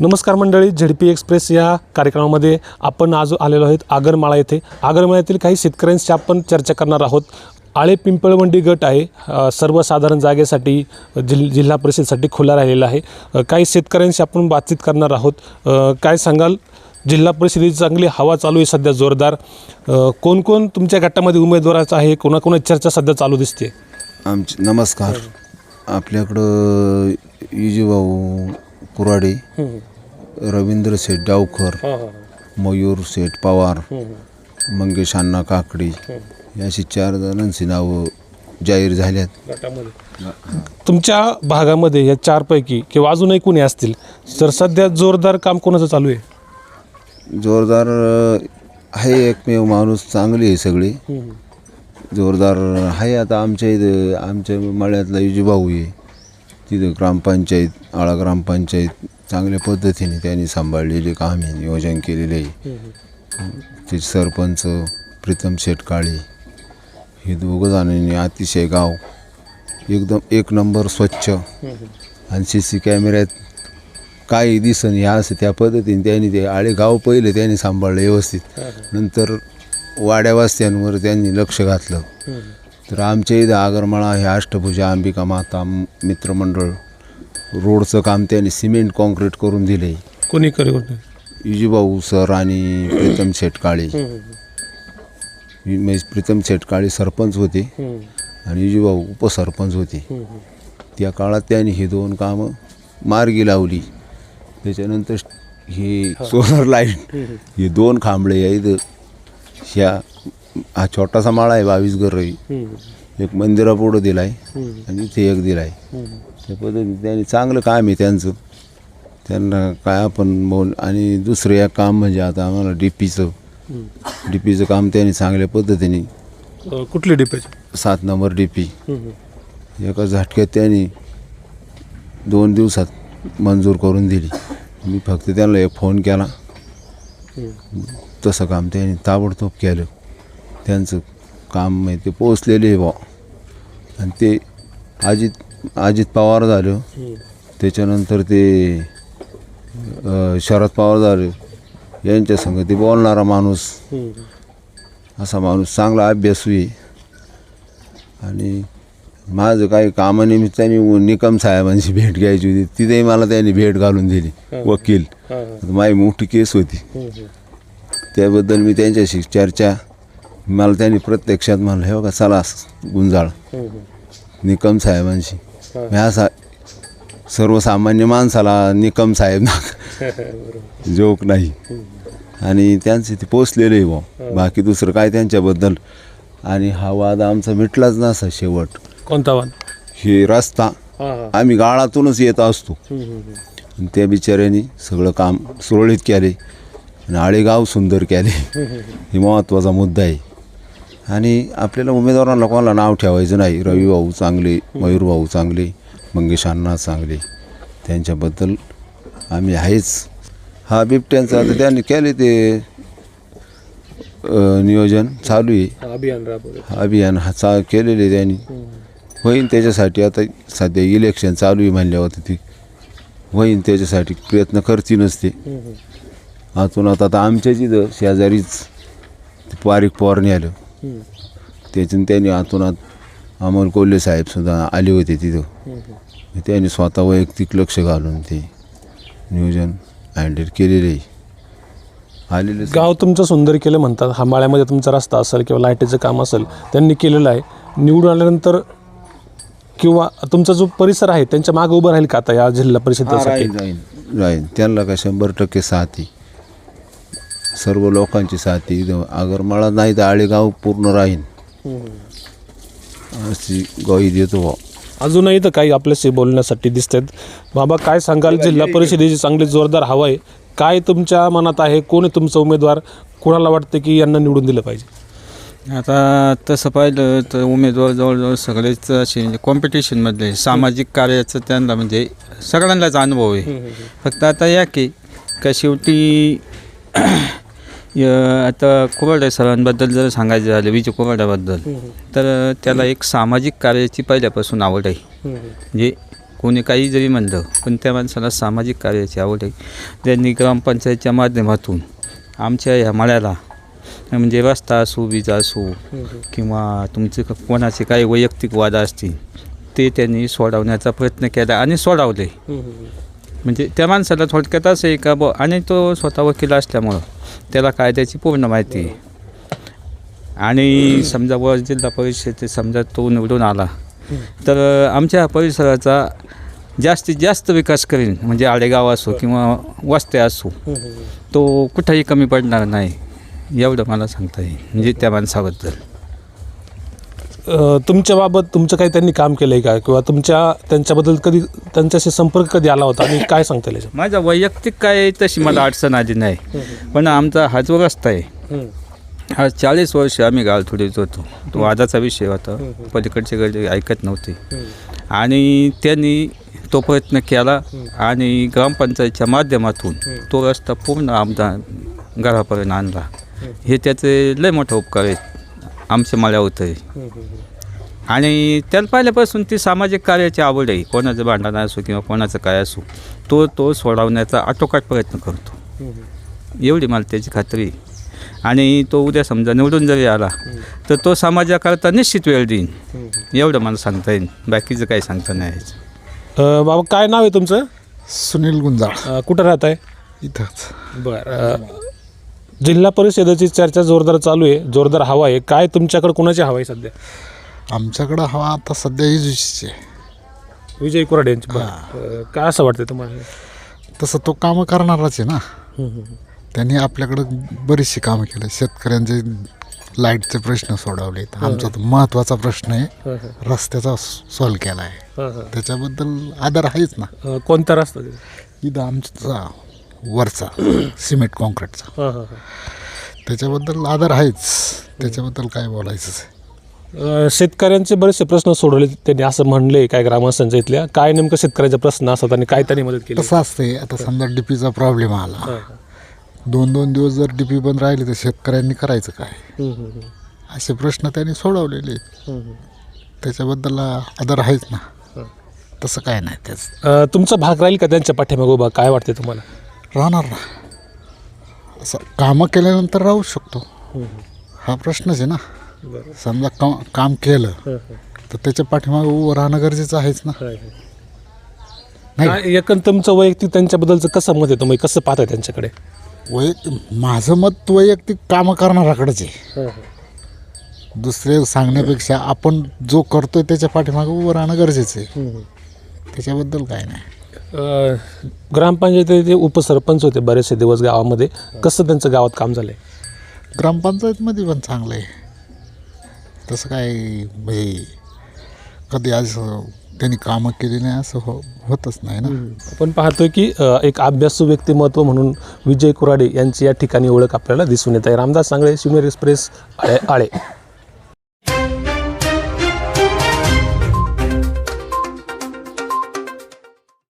नमस्कार मंडळी ZP express या कार्यक्रमामध्ये आपण आज आलेलो आहेत आगरमाळा येथे. आगरमाळ्यातील काही शेतकऱ्यांशी आपण चर्चा करणार आहोत. आळे पिंपळवंडी गट आहे. सर्वसाधारण जागेसाठी जिल जिल्हा परिषदेसाठी खुला राहिलेला आहे. काही शेतकऱ्यांशी आपण बातचीत करणार आहोत. काय सांगाल? जिल्हा परिषदेची चांगली हवा चालू आहे सध्या जोरदार. अ, कोण कोण तुमच्या गटामध्ये उमेदवाराचं आहे? कोणाकोणाची चर्चा सध्या चालू दिसते? आमचे नमस्कार. आपल्याकडं युजीभाऊ कुराडे रवींद्र शेठ डावकर मयूर शेठ पवार मंगेश अण्णा काकडे अशी चार जणांची नावं जाहीर झाल्यात. तुमच्या भागामध्ये या चारपैकी किंवा अजूनही कुणी असतील तर सध्या जोरदार काम कोणाचं चालू आहे? जोरदार अं, आहे एकमेव माणूस चांगली आहे सगळी. जोरदार आहे आता आमच्या इथं आमच्या मळ्यातला युजीभाऊ आहे. तिथं ग्रामपंचायत आळा ग्रामपंचायत चांगल्या पद्धतीने त्यांनी सांभाळलेले काम आहे नियोजन केलेले आहे. ते सरपंच प्रीतम शेटकाळे हे दोघं जणांनी अतिशय गाव एकदम एक नंबर स्वच्छ आणि सी सी कॅमेऱ्यात काही दिसन ह्या असं त्या पद्धतीने त्यांनी ते आळे गाव पहिले त्यांनी सांभाळलं व्यवस्थित. नंतर वाड्या वस्त्यांवर त्यांनी लक्ष घातलं. तर आमच्या इथं आगरमाळा हे अष्टभुजा अंबिका माता मित्रमंडळ. रोडचं काम त्यांनी सिमेंट कॉन्क्रीट करून दिले कोणी करू युजीभाऊ सर आणि प्रीतम शेटकाळे. म्हणजे प्रीतम शेटकाळे सरपंच होते. आणि युजीभाऊ उपसरपंच होते. त्या काळात त्यांनी हे दोन कामं मार्गी लावली. त्याच्यानंतर हे सोलर लाइट हे दोन खांबळे या इथं ह्या हा छोटासा माळा आहे बावीस घर आहे एक मंदिरापुढं दिला आहे आणि इथे एक दिला आहे त्या पद्धतीने त्यांनी चांगलं काम आहे त्यांचं. त्यांना काय आपण बोल आणि दुसरं एक काम म्हणजे आता आम्हाला डी पीचं डी पीचं काम त्यांनी चांगल्या पद्धतीने कुठली डिपेच सात नंबर डी पी एका झटक्यात त्यांनी दोन दिवसात मंजूर करून दिली. मी फक्त त्यांना एक फोन केला. तसं काम त्यांनी ताबडतोब केलं. त्यांचं काम म्हणजे ते पोचलेले आहे बा आणि ते अजित अजित पवार झालं. त्याच्यानंतर ते अ, शरद पवार झाले. यांच्या संग ते बोलणारा माणूस. असा माणूस चांगला अभ्यासू आहे. आणि माझं काही कामानिमित्ताने निकम साहेबांची भेट घ्यायची होती. तिथेही मला त्यांनी भेट घालून दिली वकील. माझी मोठी केस होती. त्याबद्दल मी त्यांच्याशी चर्चा मला त्यांनी प्रत्यक्षात म्हणलं हे बघा चला गुंजाळ. निकम साहेबांशी. मी असा सर्वसामान्य माणसाला निकम साहेब ना जोक नाही. आणि त्यांचे ते पोचलेले बुवा. बाकी दुसरं काय त्यांच्याबद्दल? आणि हा वाद आमचा मिटलाच नसा शेवट. कोणता वाद? हे रस्ता. आम्ही गाळातूनच येत असतो. त्या बिचाऱ्यांनी सगळं काम सुरळीत केले आणि आळेगाव सुंदर केले. हे महत्त्वाचा मुद्दा आहे. आणि आपल्याला उमेदवारांना कोणाला नाव ठेवायचं नाही. रवी भाऊ चांगले मयूर भाऊ चांगले मंगेश अण्णा चांगले. त्यांच्याबद्दल आम्ही आहेच. हा बिबट्यांचं आता त्यांनी केले ते नियोजन चालू आहे. अभियान अभियान हा चा केलेले त्यांनी. होईन त्याच्यासाठी आता सध्या इलेक्शन चालू आहे म्हणल्यावर ती होईन त्याच्यासाठी प्रयत्न करतीलच ते. आतून आता आता आमच्याच इथं शेजारीच ते पारिक पवारने आलं. त्याच्यानं त्यांनी आतूनात अमोल कोल्हे साहेबसुद्धा आले होते तिथं. त्यांनी स्वतः वैयक्तिक लक्ष घालून ते नियोजन हँडल केलेले. आहे आलेले गाव तुमचं सुंदर केलं म्हणतात. हा माळ्यामध्ये तुमचा रस्ता असेल किंवा लाईटीचं काम असेल त्यांनी केलेलं आहे. निवडून आल्यानंतर किंवा तुमचा जो परिसर आहे त्यांच्या मागे उभं राहील का आता या जिल्हा परिषदेसाठी? राहील राहील. त्यांना का शंभर टक्के साथी सर्व लोकांची साथी. एकदम आगरमाळा नाही तर आळेगाव पूर्ण राहील अशी ग्वाही देतो. अजूनही तर काही आपल्याशी बोलण्यासाठी दिसत आहेत बाबा काय सांगाल? जिल्हा परिषदेची चांगली जोरदार हवा आहे. काय तुमच्या मनात आहे? कोण आहे तुमचा उमेदवार? कोणाला वाटतं की यांना निवडून दिलं पाहिजे? आता तसं पाहिलं तर उमेदवार जवळजवळ सगळेच असे म्हणजे कॉम्पिटिशनमधले सामाजिक कार्याचं त्यांना म्हणजे सगळ्यांनाच अनुभव आहे. फक्त आता या की का शेवटी आता कोवाडे सरांबद्दल जर सांगायचं झालं विजय कोवाड्याबद्दल तर त्याला एक सामाजिक कार्याची पहिल्यापासून आवड आहे. म्हणजे कोणी काही जरी म्हणलं पण त्या माणसाला सामाजिक कार्याची आवड आहे. त्यांनी ग्रामपंचायतच्या माध्यमातून आमच्या ह्या मळ्याला म्हणजे रस्ता असू वीज असू किंवा तुमचे कोणाचे काही वैयक्तिक वाद असतील ते त्यांनी सोडवण्याचा प्रयत्न केला आणि सोडवले. म्हणजे त्या माणसाला थोडक्यात असं आहे का ब आणि तो स्वतः वकील असल्यामुळं त्याला कायद्याची पूर्ण माहिती आहे. आणि समजा व जिल्हा परिषद समजा तो निवडून आला तर आमच्या परिसराचा जास्तीत जास्त विकास करेन म्हणजे आडेगाव असो किंवा वस्त्या असो तो कुठंही कमी पडणार नाही एवढं मला सांगता येईल म्हणजे त्या माणसाबद्दल. तुमच्याबाबत तुमचं काही त्यांनी काम केलं आहे का? किंवा तुमच्या त्यांच्याबद्दल कधी त्यांच्याशी संपर्क कधी आला होता? आणि काय सांगता येईल माझा वैयक्तिक काय तशी मला अडचण आली नाही. पण आमचा हा जो रस्ता आहे हा चाळीस वर्ष आम्ही गालथोडीत होतो. तो वादाचा विषय होता. पलीकडचे गडे ऐकत नव्हते. आणि त्यांनी तो प्रयत्न केला आणि ग्रामपंचायतच्या माध्यमातून तो रस्ता पूर्ण आमचा घरापर्यंत आणला. हे त्याचे लय मोठे उपकार आहेत. आमच्या माळ्यावर आहे आणि त्याला पहिल्यापासून ती सामाजिक कार्याची आवड आहे. कोणाचं भांडण असो किंवा कोणाचं काय असो तो तो सोडवण्याचा आटोकाट प्रयत्न करतो. एवढी मला त्याची खात्री आहे. आणि तो उद्या समजा निवडून जरी आला तर तो समाजाकरता निश्चित वेळ देईन. एवढं मला सांगता येईल बाकीचं काही सांगता नाही यायचं. अ, बाबा काय नाव आहे तुमचं? सुनील गुंजाळ. अ, कुठं राहत आहे इथंच. बरं जिल्हा परिषदेची चर्चा जोरदार चालू आहे जोरदार हवा आहे. काय तुमच्याकडे कोणाची हवा आहे सध्या? आमच्याकडं हवा आता सध्या इजुशीची आहे. विजय कुराडे यांची. बरं. अ, काय असं वाटतं तुम्हाला? तसं तो कामं करणारच आहे ना. त्यांनी आपल्याकडं बरीचशी कामं केली शेतकऱ्यांचे लाईटचे प्रश्न सोडवले आमचा तो महत्त्वाचा प्रश्न आहे. रस्त्याचा सॉल्व केला आहे त्याच्याबद्दल आदर आहेच ना. अ, कोणता रस्ता? इथं आमचा वरचा सिमेंट कॉन्क्रीटचा. हां हां हां. त्याच्याबद्दल आदर आहेच. त्याच्याबद्दल काय बोलायचंच आहे? अ, शेतकऱ्यांचे बरेचसे प्रश्न सोडवले त्यांनी असं म्हणले काय ग्रामस्थांच्या इथल्या. काय नेमकं शेतकऱ्याचे प्रश्न असतात आणि काय त्यांनी मदत केली? कसं असतंय. आता समजा डीपीचा प्रॉब्लेम आला. दोन दोन दिवस जर डीपी बंद राहिली तर शेतकऱ्यांनी करायचं काय? असे प्रश्न त्यांनी सोडवलेले आहेत. त्याच्याबद्दल आदर आहेच ना. तसं काय नाही त्याच. अ, तुमचा भाग राहील का त्यांच्या पाठीमागं उभा? काय वाटते तुम्हाला? राहणार ना? असं कामं केल्यानंतर राहू शकतो. हा प्रश्नच आहे ना? समजा का काम केलं तर त्याच्या पाठीमागे उभं राहणं गरजेचं आहेच ना? नाही. काय एकंदर तुमचं वैयक्तिक त्यांच्याबद्दलचं कसं मत आहे तुम्ही कसं पाहताय त्यांच्याकडे? वैयक्तिक माझं मत वैयक्तिक कामं करणाराकडेच आहे. दुसरे सांगण्यापेक्षा आपण जो करतोय त्याच्या पाठीमागे उभं राहणं गरजेचं आहे. त्याच्याबद्दल काय नाही. ग्रामपंचायतीचे उपसरपंच होते बरेचसे दिवस गावामध्ये. कसं त्यांचं गावात काम झालंय? ग्रामपंचायतमध्ये पण चांगलं आहे. तसं काय म्हणजे कधी आज त्यांनी कामं केली नाही असं हो होतच नाही ना. आपण पाहतोय की अ, एक अभ्यासू व्यक्तिमत्व म्हणून विजय कुराडे यांची या ठिकाणी ओळख आपल्याला दिसून येत आहे. रामदास सांगळे शिवनेर एक्सप्रेस आळे आळे.